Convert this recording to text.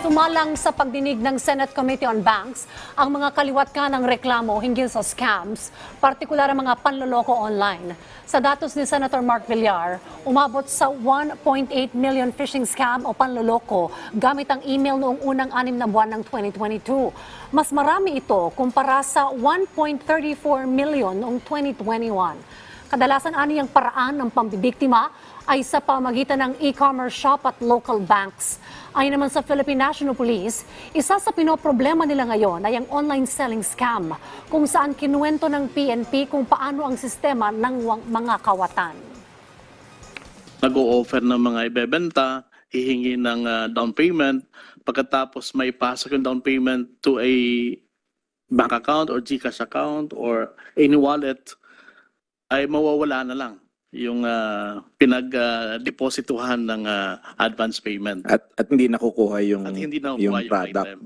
Sumalang sa pagdinig ng Senate Committee on Banks ang mga kaliwat ka ng reklamo hinggil sa scams, partikular ang mga panloloko online. Sa datos ni Senator Mark Villar, umabot sa 1.8 million phishing scam o panloloko gamit ang email noong unang anim na buwan ng 2022. Mas marami ito kumpara sa 1.34 million noong 2021. Kadalasan ani ang paraan ng pambibiktima ay sa pamagitan ng e-commerce shop at local banks. Ayon naman sa Philippine National Police, isa sa pinoproblema nila ngayon ay ang online selling scam, kung saan kinuwento ng PNP kung paano ang sistema ng mga kawatan. nag-o-offer ng mga ibebenta, hihingi ng ah, down payment, pagkatapos may pasok yung down payment to a bank account or GCash account or any wallet, ay mawawala na lang yung ah, pinag-deposituhan ng ah, advance payment. At, at hindi nakukuha yung, At hindi na yung yung product. item.